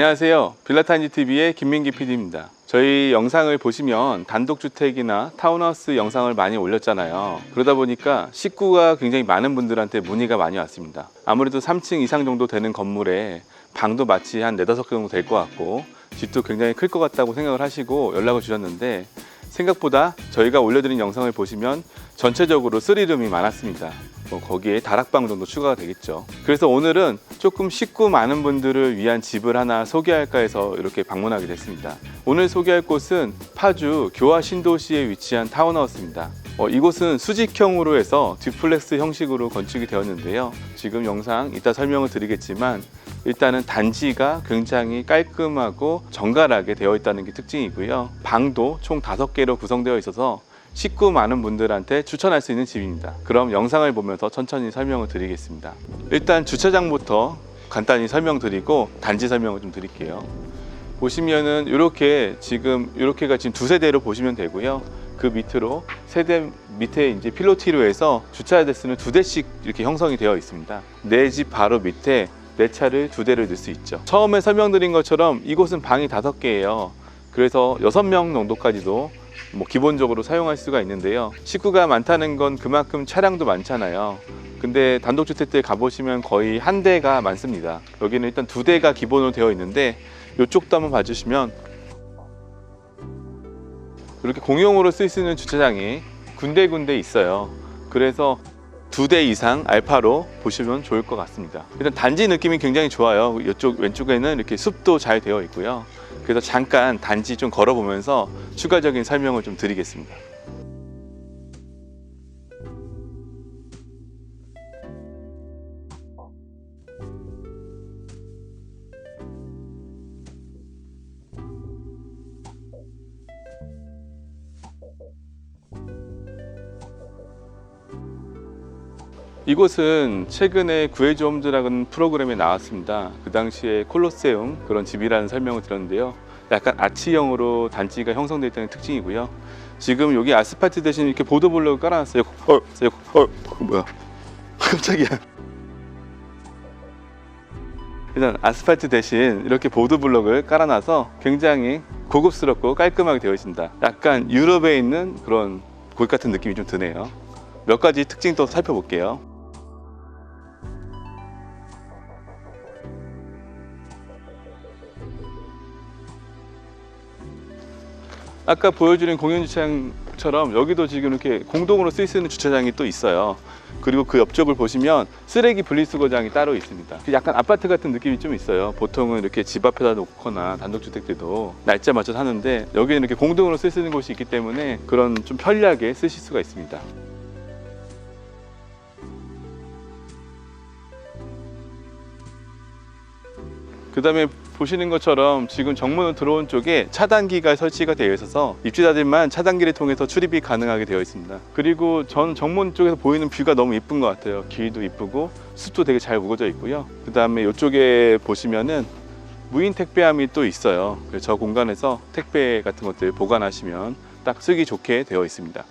안녕하세요. 빌라타니 TV의 김민기 PD입니다. 저희 영상을 보시면 단독주택이나 타운하우스 영상을 많이 올렸잖아요. 그러다 보니까 식구가 굉장히 많은 분들한테 문의가 많이 왔습니다. 아무래도 3층 이상 정도 되는 건물에 방도 마치 한 4, 5개 정도 될 것 같고 집도 굉장히 클 것 같다고 생각을 하시고 연락을 주셨는데 생각보다 저희가 올려드린 영상을 보시면 전체적으로 쓰리룸이 많았습니다. 뭐 거기에 다락방 정도 추가가 되겠죠. 그래서 오늘은 조금 식구 많은 분들을 위한 집을 하나 소개할까 해서 이렇게 방문하게 됐습니다. 오늘 소개할 곳은 파주 교화 신도시에 위치한 타운하우스입니다. 어, 이곳은 수직형으로 해서 듀플렉스 형식으로 건축이 되었는데요. 지금 영상 이따 설명을 드리겠지만 일단은 단지가 굉장히 깔끔하고 정갈하게 되어 있다는 게 특징이고요. 방도 총 5개로 구성되어 있어서 식구 많은 분들한테 추천할 수 있는 집입니다. 그럼 영상을 보면서 천천히 설명을 드리겠습니다. 일단 주차장부터 간단히 설명드리고 단지 설명을 좀 드릴게요. 보시면은 이렇게 지금 이렇게가 지금 두 세대로 보시면 되고요. 그 밑으로 세대 밑에 이제 필로티로 해서 주차 대수는 두 대씩 이렇게 형성이 되어 있습니다. 내 집 바로 밑에 내 차를 두 대를 넣을 수 있죠. 처음에 설명드린 것처럼 이곳은 방이 다섯 개예요. 그래서 여섯 명 정도까지도 뭐 기본적으로 사용할 수가 있는데요. 식구가 많다는 건 그만큼 차량도 많잖아요. 근데 단독주택들 가보시면 거의 한 대가 많습니다. 여기는 일단 두 대가 기본으로 되어 있는데 이쪽도 한번 봐주시면 이렇게 공용으로 쓸 수 있는 주차장이 군데군데 있어요. 그래서 두 대 이상 알파로 보시면 좋을 것 같습니다. 일단 단지 느낌이 굉장히 좋아요. 이쪽 왼쪽에는 이렇게 숲도 잘 되어 있고요. 그래서 잠깐 단지 좀 걸어보면서 추가적인 설명을 좀 드리겠습니다. 이곳은 최근에 구해주홈즈라는 프로그램에 나왔습니다. 그 당시에 콜로세움 그런 집이라는 설명을 들었는데요. 약간 아치형으로 단지가 형성되어 있다는 특징이고요. 지금 여기 아스팔트 대신 이렇게 보도블록을 깔아놨어요. 어, 어, 어, 뭐야? 깜짝이야. 일단 아스팔트 대신 이렇게 보도블록을 깔아놔서 굉장히 고급스럽고 깔끔하게 되어 있습니다. 약간 유럽에 있는 그런 골 같은 느낌이 좀 드네요. 몇 가지 특징 또 살펴볼게요. 아까 보여드린 공용 주차장처럼 여기도 지금 이렇게 공동으로 쓸 수 있는 주차장이 또 있어요. 그리고 그 옆쪽을 보시면 쓰레기 분리수거장이 따로 있습니다. 약간 아파트 같은 느낌이 좀 있어요. 보통은 이렇게 집 앞에다 놓거나 단독주택들도 날짜 맞춰서 하는데 여기는 이렇게 공동으로 쓸 수 있는 곳이 있기 때문에 그런 좀 편리하게 쓰실 수가 있습니다. 그 다음에 보시는 것처럼 지금 정문으로 들어온 쪽에 차단기가 설치가 되어 있어서 입주자들만 차단기를 통해서 출입이 가능하게 되어 있습니다. 그리고 전 정문 쪽에서 보이는 뷰가 너무 이쁜 것 같아요. 길도 이쁘고 숲도 되게 잘 우거져 있고요. 그 다음에 이쪽에 보시면은 무인 택배함이 또 있어요. 저 공간에서 택배 같은 것들 보관하시면 딱 쓰기 좋게 되어 있습니다.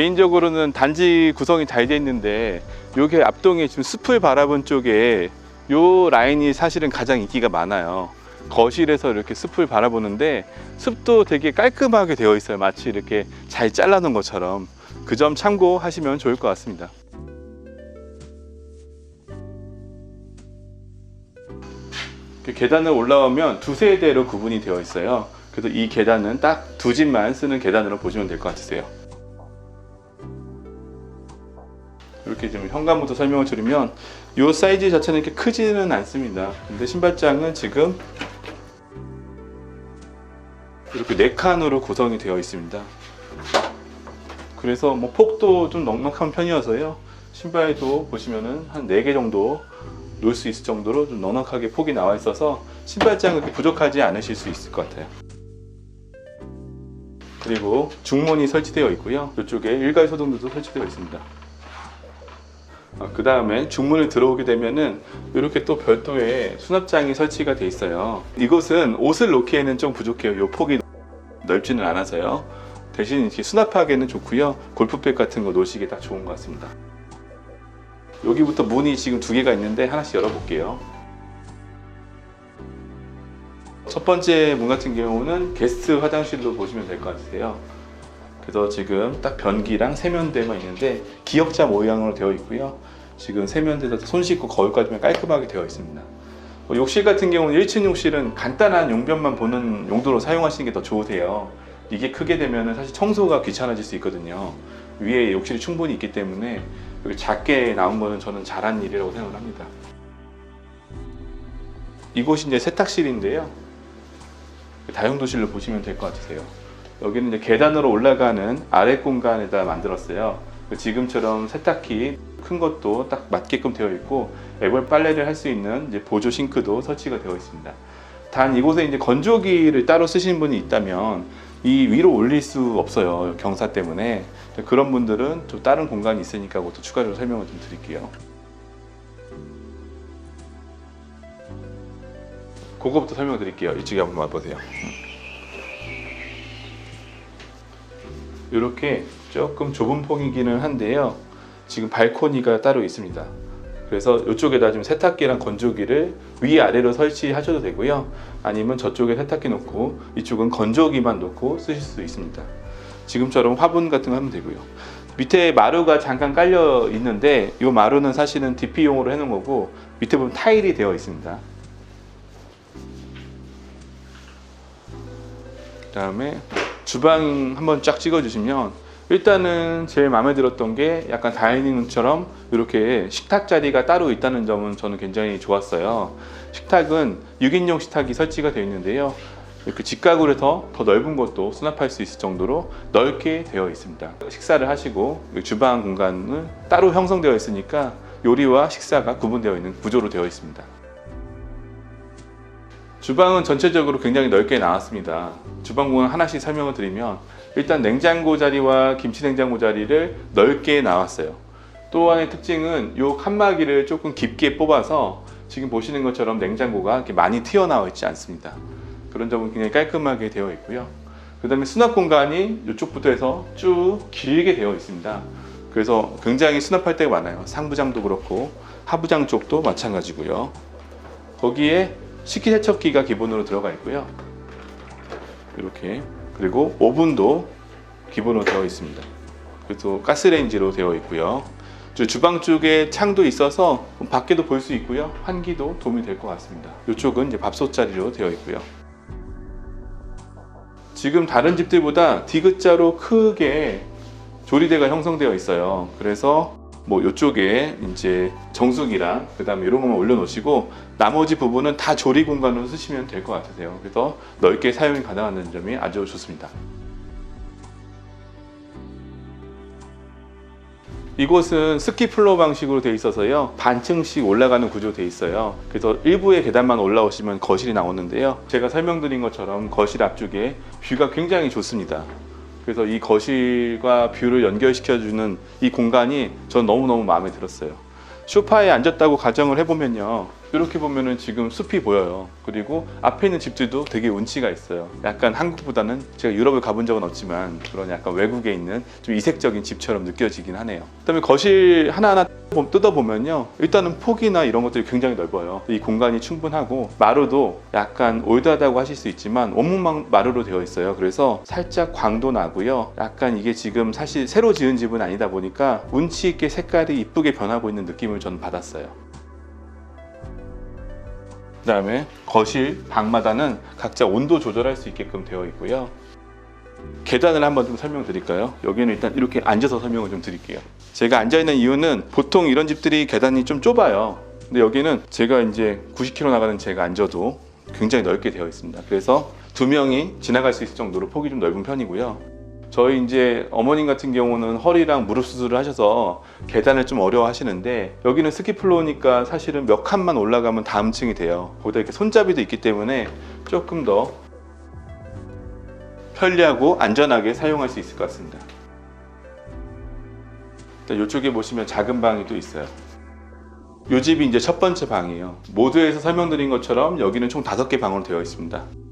개인적으로는 단지 구성이 잘 돼 있는데 요게 앞동에 지금 숲을 바라본 쪽에 요 라인이 사실은 가장 인기가 많아요. 거실에서 이렇게 숲을 바라보는데 숲도 되게 깔끔하게 되어 있어요. 마치 이렇게 잘 잘라놓은 것처럼 그 점 참고하시면 좋을 것 같습니다. 그 계단을 올라오면 두세 대로 구분이 되어 있어요. 그래서 이 계단은 딱 두 집만 쓰는 계단으로 보시면 될 것 같으세요. 이렇게 좀 현관부터 설명을 드리면 이 사이즈 자체는 이렇게 크지는 않습니다. 근데 신발장은 지금 이렇게 네 칸으로 구성이 되어 있습니다. 그래서 뭐 폭도 좀 넉넉한 편이어서요. 신발도 보시면은 한네개 정도 놓을 수 있을 정도로 좀 넉넉하게 폭이 나와 있어서 신발장은 그렇게 부족하지 않으실 수 있을 것 같아요. 그리고 중문이 설치되어 있고요. 이쪽에 일괄 소등도 설치되어 있습니다. 그 다음에 중문을 들어오게 되면은 이렇게 또 별도의 수납장이 설치가 돼 있어요. 이곳은 옷을 놓기에는 좀 부족해요. 이 폭이 넓지는 않아서요. 대신 이렇게 수납하기에는 좋고요. 골프백 같은 거 놓으시기 딱 좋은 것 같습니다. 여기부터 문이 지금 두 개가 있는데 하나씩 열어볼게요. 첫 번째 문 같은 경우는 게스트 화장실로 보시면 될 것 같으세요. 그래서 지금 딱 변기랑 세면대만 있는데 기역자 모양으로 되어 있고요. 지금 세면대에서 손 씻고 거울까지만 깔끔하게 되어 있습니다. 뭐 욕실 같은 경우는 1층 욕실은 간단한 용변만 보는 용도로 사용하시는 게 더 좋으세요. 이게 크게 되면 사실 청소가 귀찮아질 수 있거든요. 위에 욕실이 충분히 있기 때문에 작게 나온 거는 저는 잘한 일이라고 생각을 합니다. 이곳이 이제 세탁실인데요. 다용도실로 보시면 될 것 같으세요. 여기는 이제 계단으로 올라가는 아래 공간에다 만들었어요. 지금처럼 세탁기 큰 것도 딱 맞게끔 되어 있고 애벌 빨래를 할 수 있는 보조 싱크도 설치가 되어 있습니다. 단 이곳에 이제 건조기를 따로 쓰시는 분이 있다면 이 위로 올릴 수 없어요 경사 때문에 그런 분들은 또 다른 공간이 있으니까 그것도 추가로 설명을 좀 드릴게요. 그거부터 설명 드릴게요. 이쪽에 한번 와보세요. 이렇게 조금 좁은 폭이기는 한데요. 지금 발코니가 따로 있습니다. 그래서 이쪽에다 지금 세탁기랑 건조기를 위아래로 설치하셔도 되고요. 아니면 저쪽에 세탁기 놓고 이쪽은 건조기만 놓고 쓰실 수 있습니다. 지금처럼 화분 같은 거 하면 되고요. 밑에 마루가 잠깐 깔려 있는데 이 마루는 사실은 DP용으로 해놓은 거고 밑에 보면 타일이 되어 있습니다. 그 다음에 주방 한번 쫙 찍어주시면 일단은 제일 마음에 들었던 게 약간 다이닝룸처럼 이렇게 식탁 자리가 따로 있다는 점은 저는 굉장히 좋았어요. 식탁은 6인용 식탁이 설치가 되어 있는데요. 이렇게 직각으로 해서 더 넓은 것도 수납할 수 있을 정도로 넓게 되어 있습니다. 식사를 하시고 주방 공간은 따로 형성되어 있으니까 요리와 식사가 구분되어 있는 구조로 되어 있습니다. 주방은 전체적으로 굉장히 넓게 나왔습니다. 주방 공간 하나씩 설명을 드리면 일단 냉장고 자리와 김치 냉장고 자리를 넓게 나왔어요. 또 하나의 특징은 이 칸막이를 조금 깊게 뽑아서 지금 보시는 것처럼 냉장고가 이렇게 많이 튀어나와 있지 않습니다. 그런 점은 굉장히 깔끔하게 되어 있고요. 그 다음에 수납 공간이 이쪽부터 해서 쭉 길게 되어 있습니다. 그래서 굉장히 수납할 데가 많아요. 상부장도 그렇고 하부장 쪽도 마찬가지고요. 거기에 식기 세척기가 기본으로 들어가 있고요. 이렇게 그리고 오븐도 기본으로 되어 있습니다. 그래서 가스레인지로 되어 있고요. 저 주방 쪽에 창도 있어서 밖에도 볼 수 있고요. 환기도 도움이 될 것 같습니다. 이쪽은 이제 밥솥 자리로 되어 있고요. 지금 다른 집들보다 디귿자로 크게 조리대가 형성되어 있어요. 그래서 뭐 이쪽에 이제 정수기랑 그 다음에 이런 것만 올려놓으시고 나머지 부분은 다 조리 공간으로 쓰시면 될 것 같으세요. 그래서 넓게 사용이 가능한 점이 아주 좋습니다. 이곳은 스키 플로 방식으로 되어 있어서요 반층씩 올라가는 구조 되어 있어요 그래서 일부의 계단만 올라오시면 거실이 나오는데요 제가 설명드린 것처럼 거실 앞쪽에 뷰가 굉장히 좋습니다 그래서 이 거실과 뷰를 연결시켜주는 이 공간이 전 너무너무 마음에 들었어요. 소파에 앉았다고 가정을 해보면요 이렇게 보면은 지금 숲이 보여요. 그리고 앞에 있는 집들도 되게 운치가 있어요. 약간 한국보다는 제가 유럽을 가본 적은 없지만 그런 약간 외국에 있는 좀 이색적인 집처럼 느껴지긴 하네요. 그다음에 거실 하나하나 뜯어보면요. 일단은 폭이나 이런 것들이 굉장히 넓어요. 이 공간이 충분하고 마루도 약간 올드하다고 하실 수 있지만 원목 마루로 되어 있어요. 그래서 살짝 광도 나고요. 약간 이게 지금 사실 새로 지은 집은 아니다 보니까 운치 있게 색깔이 이쁘게 변하고 있는 느낌을 저는 받았어요 그 다음에 거실, 방마다는 각자 온도 조절할 수 있게끔 되어 있고요. 계단을 한번 좀 설명드릴까요? 여기는 일단 이렇게 앉아서 설명을 좀 드릴게요. 제가 앉아있는 이유는 보통 이런 집들이 계단이 좀 좁아요. 근데 여기는 제가 이제 90km 나가는 제가 앉아도 굉장히 넓게 되어 있습니다. 그래서 두 명이 지나갈 수 있을 정도로 폭이 좀 넓은 편이고요. 저희 이제 어머님 같은 경우는 허리랑 무릎 수술을 하셔서 계단을 좀 어려워 하시는데 여기는 스키플로우니까 사실은 몇 칸만 올라가면 다음 층이 돼요. 거기다 이렇게 손잡이도 있기 때문에 조금 더 편리하고 안전하게 사용할 수 있을 것 같습니다. 이쪽에 보시면 작은 방이 또 있어요. 이 집이 이제 첫 번째 방이에요. 모두에서 설명드린 것처럼 여기는 총 다섯 개 방으로 되어 있습니다.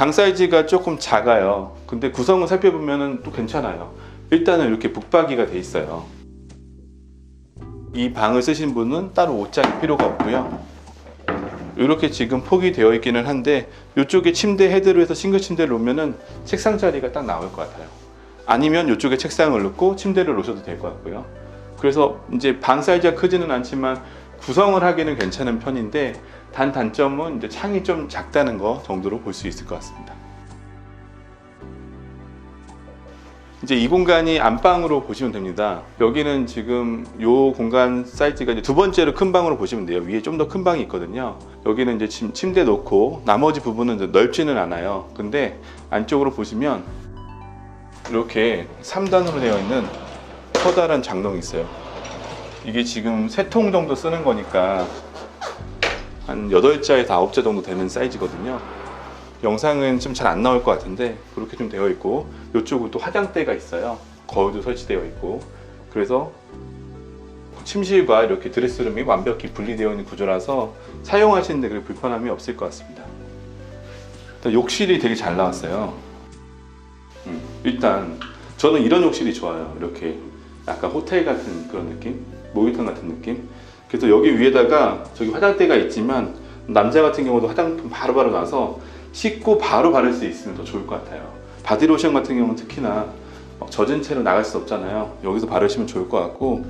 방 사이즈가 조금 작아요. 근데 구성을 살펴보면 또 괜찮아요. 일단은 이렇게 북박이가 돼 있어요. 이 방을 쓰신 분은 따로 옷장이 필요가 없고요. 이렇게 지금 폭이 되어 있기는 한데 이쪽에 침대 헤드로 해서 싱글 침대를 놓으면은 책상 자리가 딱 나올 것 같아요. 아니면 이쪽에 책상을 놓고 침대를 놓으셔도 될 것 같고요. 그래서 이제 방 사이즈가 크지는 않지만 구성을 하기는 괜찮은 편인데 단 단점은 이제 창이 좀 작다는 거 정도로 볼 수 있을 것 같습니다. 이제 이 공간이 안방으로 보시면 됩니다. 여기는 지금 요 공간 사이즈가 두 번째로 큰 방으로 보시면 돼요. 위에 좀 더 큰 방이 있거든요. 여기는 이제 침, 침대 놓고 나머지 부분은 넓지는 않아요. 근데 안쪽으로 보시면 이렇게 3단으로 되어 있는 커다란 장롱이 있어요. 이게 지금 세 통 정도 쓰는 거니까 한 8자에서 9자 정도 되는 사이즈거든요. 영상은 좀 잘 안 나올 것 같은데 그렇게 좀 되어 있고 이쪽은 또 화장대가 있어요. 거울도 설치되어 있고 그래서 침실과 이렇게 드레스룸이 완벽히 분리되어 있는 구조라서 사용하시는데 그렇게 불편함이 없을 것 같습니다. 욕실이 되게 잘 나왔어요. 음, 일단 저는 이런 욕실이 좋아요. 이렇게 약간 호텔 같은 그런 느낌, 모유탕 같은 느낌. 그래서 여기 위에다가 저기 화장대가 있지만 남자 같은 경우도 화장품 바로바로 나서 씻고 바로 바를 수 있으면 더 좋을 것 같아요. 바디로션 같은 경우는 특히나 막 젖은 채로 나갈 수 없잖아요. 여기서 바르시면 좋을 것 같고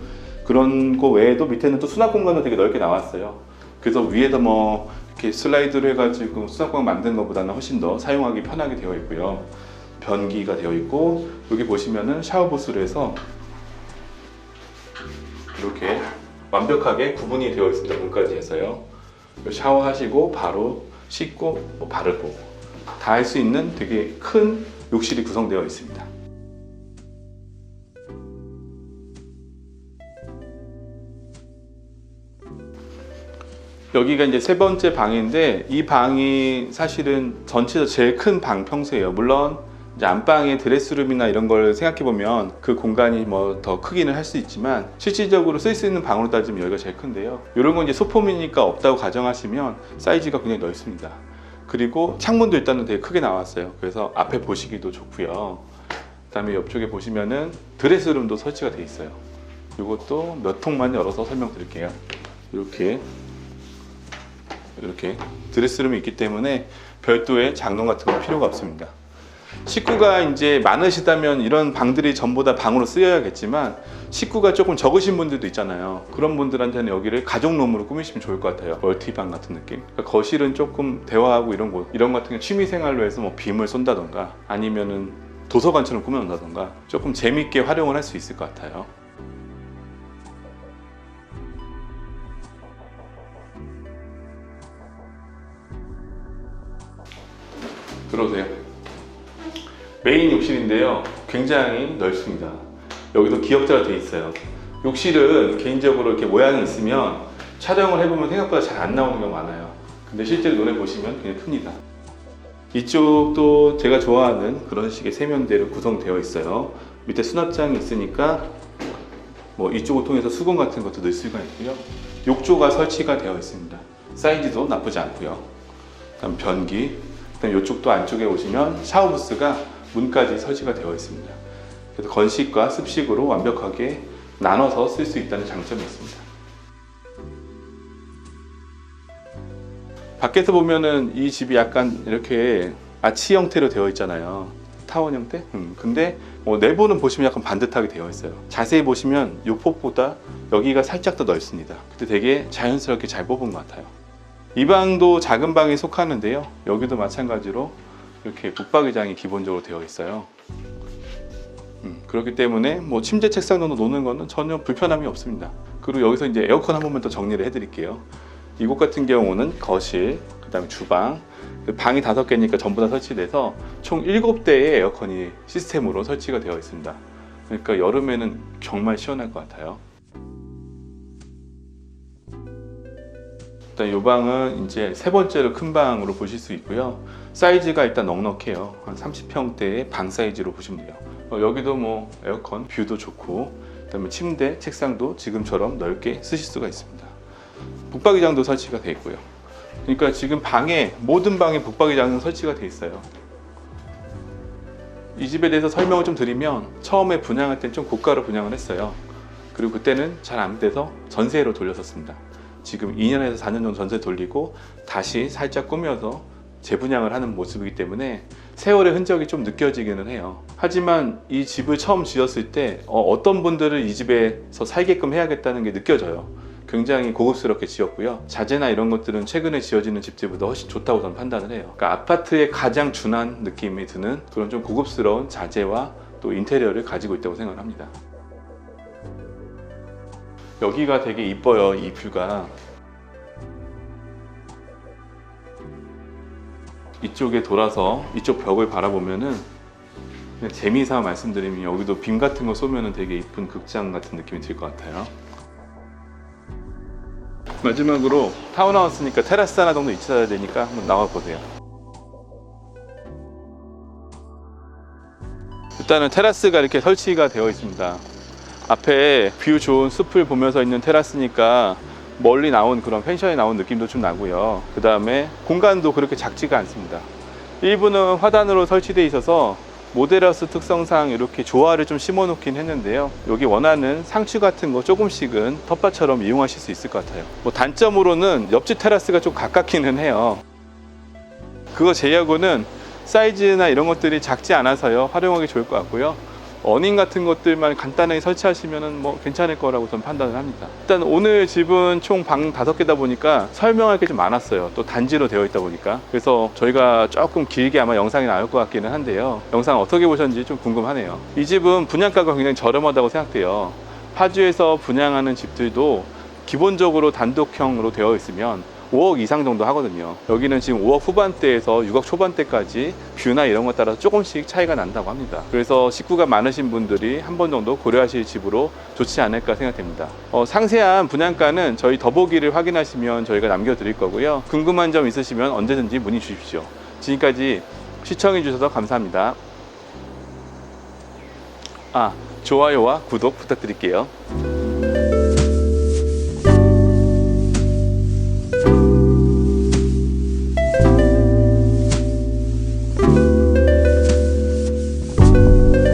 그런 거 외에도 밑에는 또 수납 공간도 되게 넓게 나왔어요. 그래서 위에다 뭐 이렇게 슬라이드로 해가지고 수납 공간 만든 것보다는 훨씬 더 사용하기 편하게 되어 있고요. 변기가 되어 있고 여기 보시면은 샤워 부스로 해서 이렇게 완벽하게 구분이 되어 있습니다. 문까지 해서요. 샤워하시고 바로 씻고 뭐 바르고 다 할 수 있는 되게 큰 욕실이 구성되어 있습니다. 여기가 이제 세 번째 방인데 이 방이 사실은 전체에서 제일 큰 방 평수예요. 물론 이제 안방에 드레스룸이나 이런 걸 생각해 보면 그 공간이 뭐 더 크기는 할 수 있지만 실질적으로 쓸 수 있는 방으로 따지면 여기가 제일 큰데요. 이런 건 이제 소품이니까 없다고 가정하시면 사이즈가 굉장히 넓습니다. 그리고 창문도 일단은 되게 크게 나왔어요. 그래서 앞에 보시기도 좋고요. 그다음에 옆쪽에 보시면은 드레스룸도 설치가 돼 있어요. 이것도 몇 통만 열어서 설명드릴게요. 이렇게 이렇게 드레스룸이 있기 때문에 별도의 장롱 같은 건 필요가 없습니다. 식구가 이제 많으시다면 이런 방들이 전부 다 방으로 쓰여야겠지만 식구가 조금 적으신 분들도 있잖아요. 그런 분들한테는 여기를 가족룸으로 꾸미시면 좋을 것 같아요. 멀티방 같은 느낌. 그러니까 거실은 조금 대화하고 이런 곳, 이런 같은 게 취미 생활로 해서 뭐 빔을 쏜다던가 아니면은 도서관처럼 꾸며놓는다던가 조금 재밌게 활용을 할 수 있을 것 같아요. 들어오세요. 메인 욕실인데요. 굉장히 넓습니다. 여기도 기역자가 돼 있어요. 욕실은 개인적으로 이렇게 모양이 있으면 촬영을 해보면 생각보다 잘 안 나오는 경우가 많아요. 근데 실제로 눈에 보시면 굉장히 큽니다. 이쪽도 제가 좋아하는 그런 식의 세면대로 구성되어 있어요. 밑에 수납장이 있으니까 뭐 이쪽을 통해서 수건 같은 것도 넣을 수가 있고요. 욕조가 설치가 되어 있습니다. 사이즈도 나쁘지 않고요. 그다음 변기, 그다음 이쪽도 안쪽에 오시면 샤워 부스가 문까지 설치가 되어 있습니다. 그래서 건식과 습식으로 완벽하게 나눠서 쓸 수 있다는 장점이 있습니다. 밖에서 보면은 이 집이 약간 이렇게 아치 형태로 되어 있잖아요. 타원 형태? 음, 근데 뭐 내부는 보시면 약간 반듯하게 되어 있어요. 자세히 보시면 이 폭보다 여기가 살짝 더 넓습니다. 근데 되게 자연스럽게 잘 뽑은 것 같아요. 이 방도 작은 방에 속하는데요. 여기도 마찬가지로 이렇게 붙박이장이 기본적으로 되어 있어요. 음, 그렇기 때문에 뭐 침대 책상 정도 놓는 거는 전혀 불편함이 없습니다. 그리고 여기서 이제 에어컨 한 번만 더 정리를 해드릴게요. 이곳 같은 경우는 거실, 그 다음에 주방, 그 방이 다섯 개니까 전부 다 설치돼서 총 일곱 대의 에어컨이 시스템으로 설치가 되어 있습니다. 그러니까 여름에는 정말 시원할 것 같아요. 일단 이 방은 이제 세 번째로 큰 방으로 보실 수 있고요. 사이즈가 일단 넉넉해요. 한 30평대의 방 사이즈로 보시면 돼요. 어, 여기도 뭐 에어컨, 뷰도 좋고, 그다음에 침대, 책상도 지금처럼 넓게 쓰실 수가 있습니다. 북박이장도 설치가 되어 있고요. 그러니까 지금 방에 모든 방에 북박이장은 설치가 되어 있어요. 이 집에 대해서 설명을 좀 드리면 처음에 분양할 땐 좀 고가로 분양을 했어요. 그리고 그때는 잘 안 돼서 전세로 돌렸었습니다. 지금 2년에서 4년 정도 전세 돌리고 다시 살짝 꾸며서 재분양을 하는 모습이기 때문에 세월의 흔적이 좀 느껴지기는 해요. 하지만 이 집을 처음 지었을 때 어, 떤 분들을 이 집에서 살게끔 해야겠다는 게 느껴져요. 굉장히 고급스럽게 지었고요. 자재나 이런 것들은 최근에 지어지는 집들보다 훨씬 좋다고 저는 판단을 해요. 그러니까 아파트에 가장 준한 느낌이 드는 그런 좀 고급스러운 자재와 또 인테리어를 가지고 있다고 생각을 합니다. 여기가 되게 이뻐요, 이 뷰가. 이쪽에 돌아서 이쪽 벽을 바라보면은 재미삼아 말씀드리면 여기도 빔 같은 거 쏘면은 되게 이쁜 극장 같은 느낌이 들 것 같아요. 마지막으로 타운하우스니까 테라스 하나 정도 있어야 되니까 한번 나와 보세요. 일단은 테라스가 이렇게 설치가 되어 있습니다. 앞에 뷰 좋은 숲을 보면서 있는 테라스니까 멀리 나온 그런 펜션에 나온 느낌도 좀 나고요. 그 다음에 공간도 그렇게 작지가 않습니다. 일부는 화단으로 설치되어 있어서 모델하우스 특성상 이렇게 조화를 좀 심어 놓긴 했는데요. 여기 원하는 상추 같은 거 조금씩은 텃밭처럼 이용하실 수 있을 것 같아요. 뭐 단점으로는 옆집 테라스가 좀 가깝기는 해요. 그거 제외하고는 사이즈나 이런 것들이 작지 않아서요. 활용하기 좋을 것 같고요. 어닝 같은 것들만 간단하게 설치하시면 뭐 괜찮을 거라고 저는 판단을 합니다. 일단 오늘 집은 총 방 다섯 개다 보니까 설명할 게 좀 많았어요. 또 단지로 되어 있다 보니까. 그래서 저희가 조금 길게 아마 영상이 나올 것 같기는 한데요. 영상 어떻게 보셨는지 좀 궁금하네요. 이 집은 분양가가 굉장히 저렴하다고 생각돼요. 파주에서 분양하는 집들도 기본적으로 단독형으로 되어 있으면 5억 이상 정도 하거든요. 여기는 지금 5억 후반대에서 6억 초반대까지 뷰나 이런 것 따라 조금씩 차이가 난다고 합니다. 그래서 식구가 많으신 분들이 한 번 정도 고려하실 집으로 좋지 않을까 생각됩니다. 어, 상세한 분양가는 저희 더보기를 확인하시면 저희가 남겨드릴 거고요. 궁금한 점 있으시면 언제든지 문의 주십시오. 지금까지 시청해 주셔서 감사합니다. 아, 좋아요와 구독 부탁드릴게요.